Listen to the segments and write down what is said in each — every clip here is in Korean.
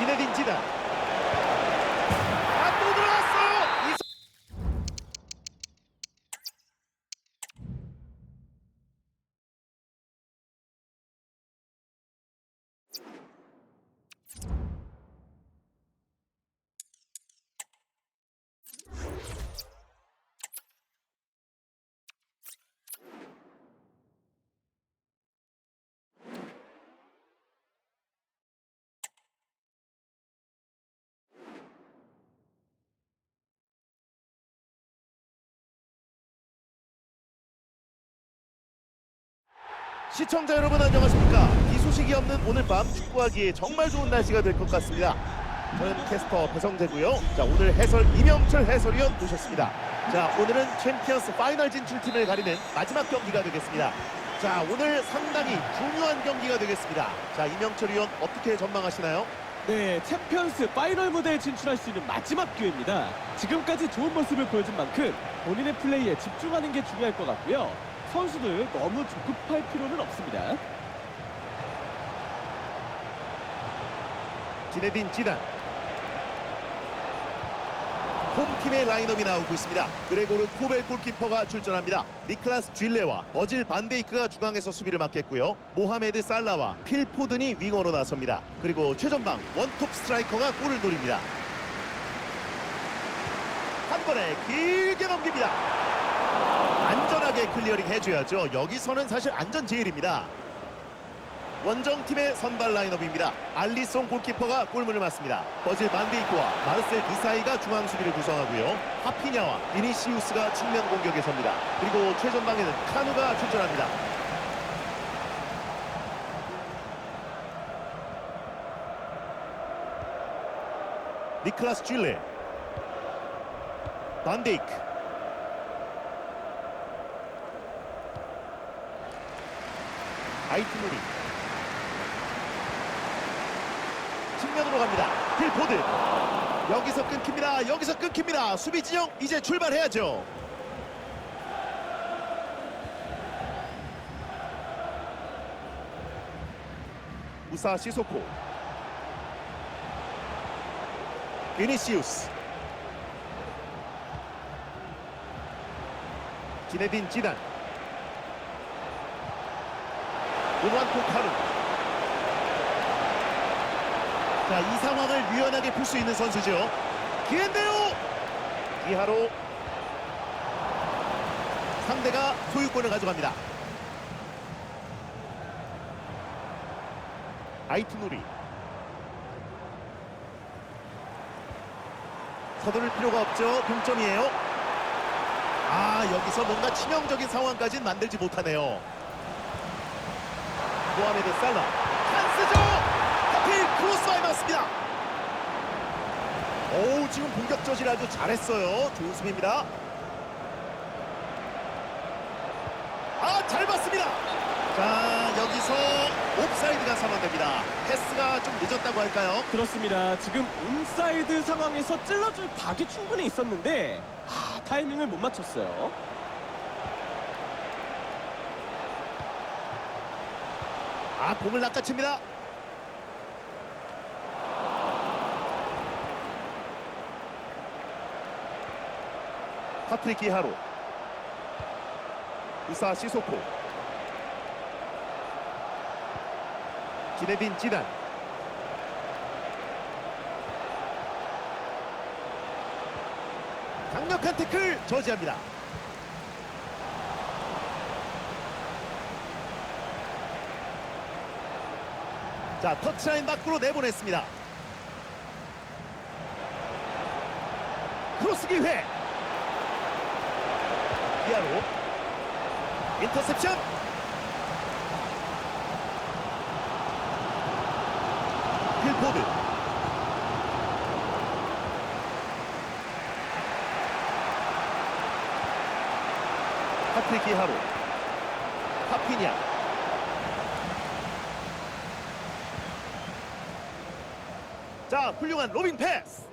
지네딘 지단. 아, 또 들어갔어요. 이 시청자 여러분 안녕하십니까? 비 소식이 없는 오늘 밤 축구하기에 정말 좋은 날씨가 될 것 같습니다. 저는 캐스터 배성재고요. 자 오늘 해설 이명철 해설위원 모셨습니다. 자 오늘은 챔피언스 파이널 진출팀을 가리는 마지막 경기가 되겠습니다. 자 오늘 상당히 중요한 경기가 되겠습니다. 자 이명철 위원 어떻게 전망하시나요? 네, 챔피언스 파이널 무대에 진출할 수 있는 마지막 기회입니다. 지금까지 좋은 모습을 보여준 만큼 본인의 플레이에 집중하는 게 중요할 것 같고요. 선수들 너무 조급할 필요는 없습니다. 지네딘 지단 홈팀의 라인업이 나오고 있습니다. 그레고르 코벨 골키퍼가 출전합니다. 니클라스 쥘레와 어질 반데이크가 중앙에서 수비를 맡겠고요. 모하메드 살라와 필 포든이 윙어로 나섭니다. 그리고 최전방 원톱 스트라이커가 골을 노립니다. 한 번에 길게 넘깁니다. 안전하게 클리어링 해줘야죠. 여기서는 사실 안전 제일입니다. 원정팀의 선발 라인업입니다. 알리송 골키퍼가 골문을 맞습니다. 버질 반데이크와 마르셀 이사이가 중앙 수비를 구성하고요. 하피냐와 비니시우스가 측면 공격에 섭니다. 그리고 최전방에는 카누가 출전합니다. 니클라스 쥘레 반데이크 아이트무리 측면으로 갑니다. 필포드 여기서 끊깁니다. 여기서 끊깁니다. 수비 진영 이제 출발해야죠. 무사 시소코 비니시우스 지네딘 지단 우완코 카루 자, 이 상황을 유연하게 풀 수 있는 선수죠. 기회인데요. 이하로 상대가 소유권을 가져갑니다. 아이트누리 서두를 필요가 없죠. 동점이에요. 아, 여기서 뭔가 치명적인 상황까지는 만들지 못하네요. 모하메드 살라 찬스죠. 하필 크로스바에 맞습니다. 오 지금 공격 저질 아주 잘했어요. 좋은 수비입니다. 아 잘 봤습니다. 자 여기서 옵사이드가 선언됩니다. 패스가 좀 늦었다고 할까요? 그렇습니다. 지금 온사이드 상황에서 찔러줄 각이 충분히 있었는데 아, 타이밍을 못 맞췄어요. 아 공을 낚아챕니다. 파트릭 기하로 우사 시소코 지네딘 지단 강력한 태클 저지합니다. 자 터치라인 밖으로 내보냈습니다. 크로스 기회. 피아로 인터셉션. 필포드. 파트릭 기하로. 파피냐. 자, 훌륭한 로빙 패스.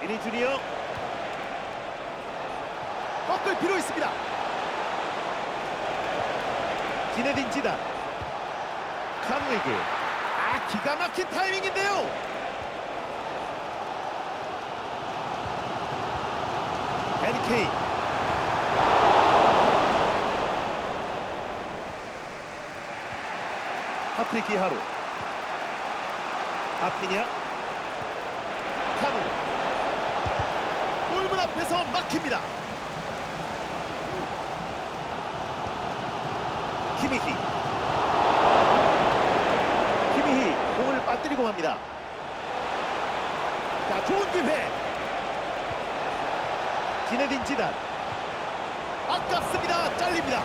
미니 주니어. 꺾을 필요 있습니다. 디네딘 지단. 카누에게. 아 기가 막힌 타이밍인데요. 해리 케인 하프리 기하로 아피냐 카누 골문 앞에서 막힙니다. 키미히 키미히 공을 빠뜨리고 맙니다. 자 좋은 기회. 디네딘 지단. 아깝습니다. 잘립니다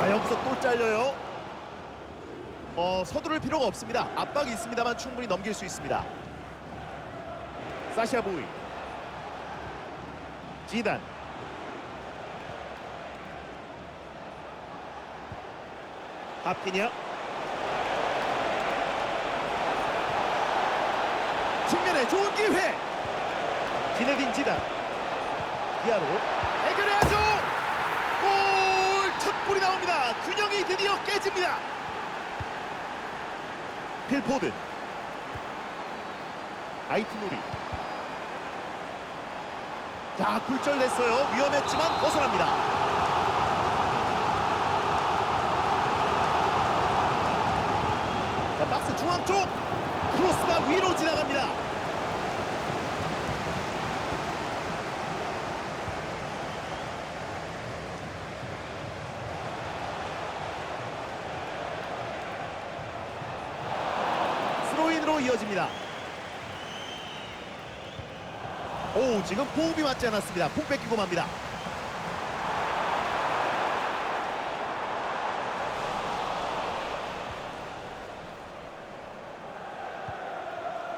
아 여기서 또 잘려요. 어 서두를 필요가 없습니다. 압박이 있습니다만 충분히 넘길 수 있습니다. 사샤 보이 지단. 하피냐 측면에 좋은 기회. 디네딘 지단. 디아로. 해결해야죠. 골 첫 골이 나옵니다 균형이 드디어 깨집니다. 필포든 아이티누리 자 굴절 냈어요. 위험했지만 벗어납니다. 자 박스 중앙 쪽. 크로스가 위로 지나갑니다 스로인으로 이어집니다. 오 지금 호흡이 맞지 않았습니다. 푹 뺏기고 맙니다.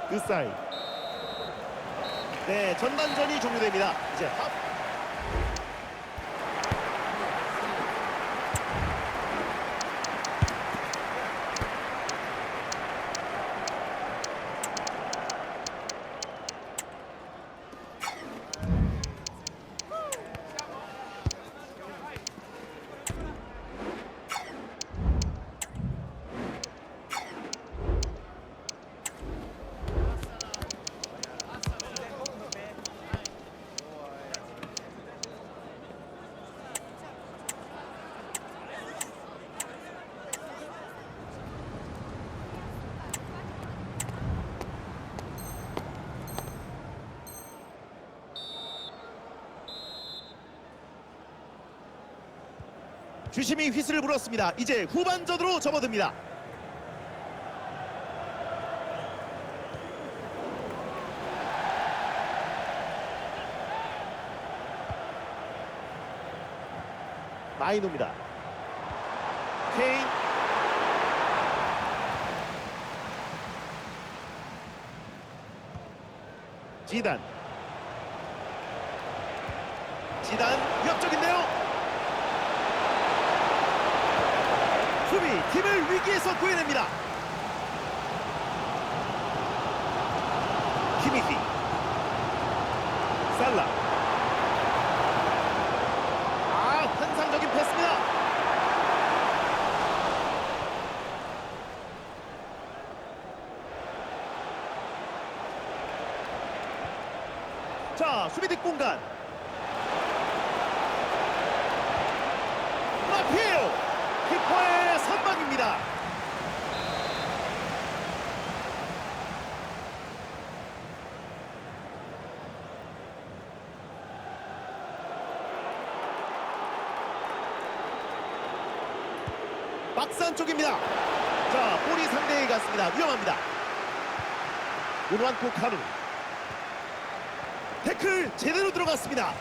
그 사이. 네 전반전이 종료됩니다. 이제 합 주심이 휘슬을 불었습니다. 이제 후반전으로 접어듭니다. 마이노입니다. 케인. 지단. 지단 위협적인데요 수비 팀을 위기에서 구해냅니다. 키미히. 살라. 아 환상적인 패스입니다. 자 수비 뒷 공간. 마피에요 키퍼의 선방입니다 박스 안쪽입니다. 자 볼이 상대에게 갔습니다. 위험합니다. 문완코 카누. 태클 제대로 들어갔습니다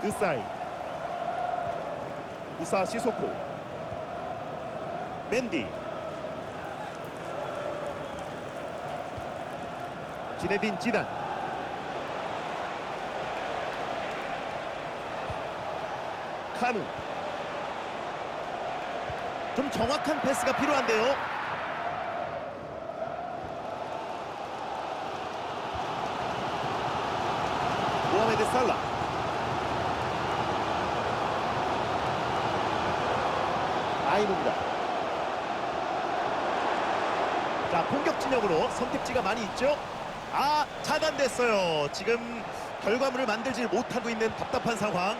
그 사이 우사 시소코 맨디 지네딘 지단 카누 좀 정확한 패스가 필요한데요. 모하메드 살라. 아이노입니다. 자 공격 진영으로 선택지가 많이 있죠. 아 차단됐어요. 지금 결과물을 만들지 못하고 있는 답답한 상황.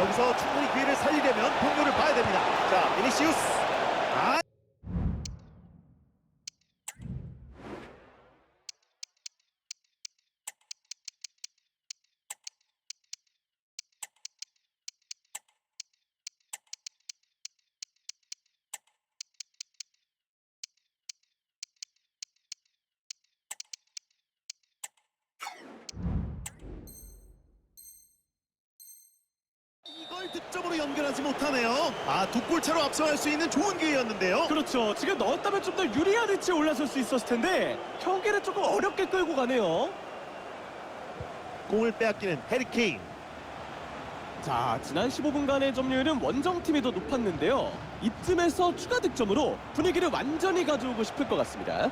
여기서 충분히 기회를 살리려면 동료를 봐야 됩니다. 자 비니시우스. 아 이걸 득점으로 연결하지 못하네요. 아 두 골 차로 앞서갈 수 있는 좋은 기회였는데요. 그렇죠. 지금 넣었다면 좀 더 유리한 위치에 올라설 수 있었을 텐데 경기를 조금 어렵게 끌고 가네요. 공을 빼앗기는 해리 케인. 자, 지난 15분간의 점유율은 원정팀이 더 높았는데요. 이쯤에서 추가 득점으로 분위기를 완전히 가져오고 싶을 것 같습니다.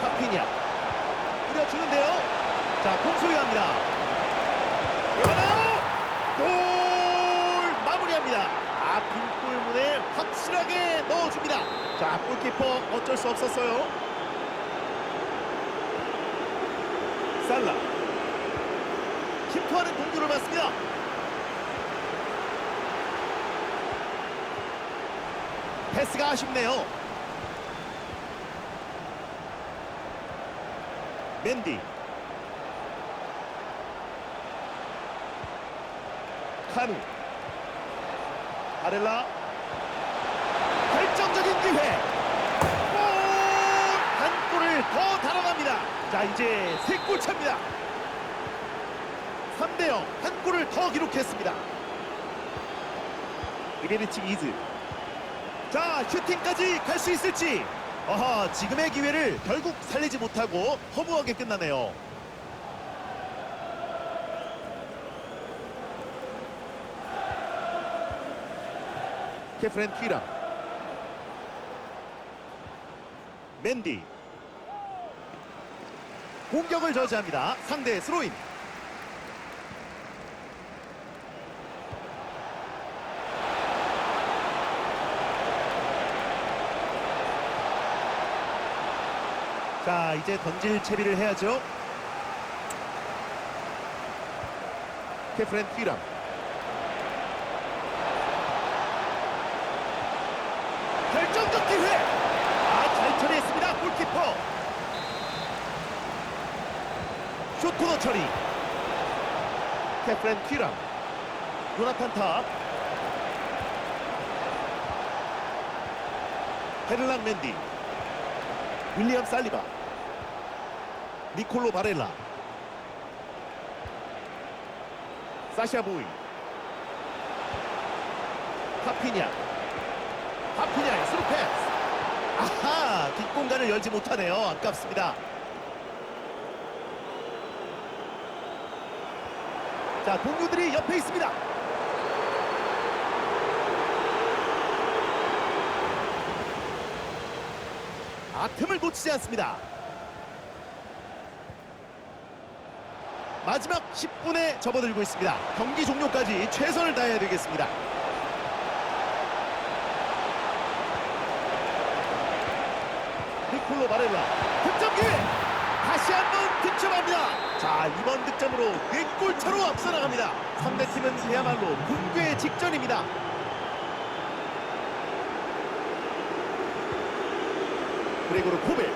카피냐 뿌려주는데요 자 공소유합니다 하나 골 마무리합니다 아 빈골문에 확실하게 넣어줍니다 자 골키퍼 없었어요. 살라. 키퍼하는 공구를 맞습니다. 패스가 아쉽네요. 맨디. 카누. 아렐라 결정적인 기회 골한 골을 더 달아납니다 자 이제 세 골 차입니다. 3대 0 한 골을 더 기록했습니다. 이베리치 이즈. 자 슈팅까지 갈 수 있을지. 어허 지금의 기회를 결국 살리지 못하고 허무하게 끝나네요. 케프렌 퀴라. 맨디 공격을 저지합니다. 상대 스로인. 자 이제 던질 채비를 해야죠. 케프렌 퀴람 결정적 기회! 아 잘 처리했습니다. 골키퍼 쇼코너 처리. 케프렌 퀴람. 요나탄 탑. 헤를랑 맨디. 윌리엄 살리바. 니콜로 바렐라. 사샤 보이. 파피냐. 파피냐의 스루 패스. 아하 뒷공간을 열지 못하네요. 아깝습니다 자 동료들이 옆에 있습니다. 아 틈을 놓치지 않습니다. 마지막 10분에 접어들고 있습니다. 경기 종료까지 최선을 다해야 되겠습니다. 니콜로 바렐라 득점 기회 다시 한번 득점합니다. 자 이번 득점으로 4골 차로 앞서 나갑니다. 상대팀은 그야말로 붕괴 직전입니다. 그레고르 코벨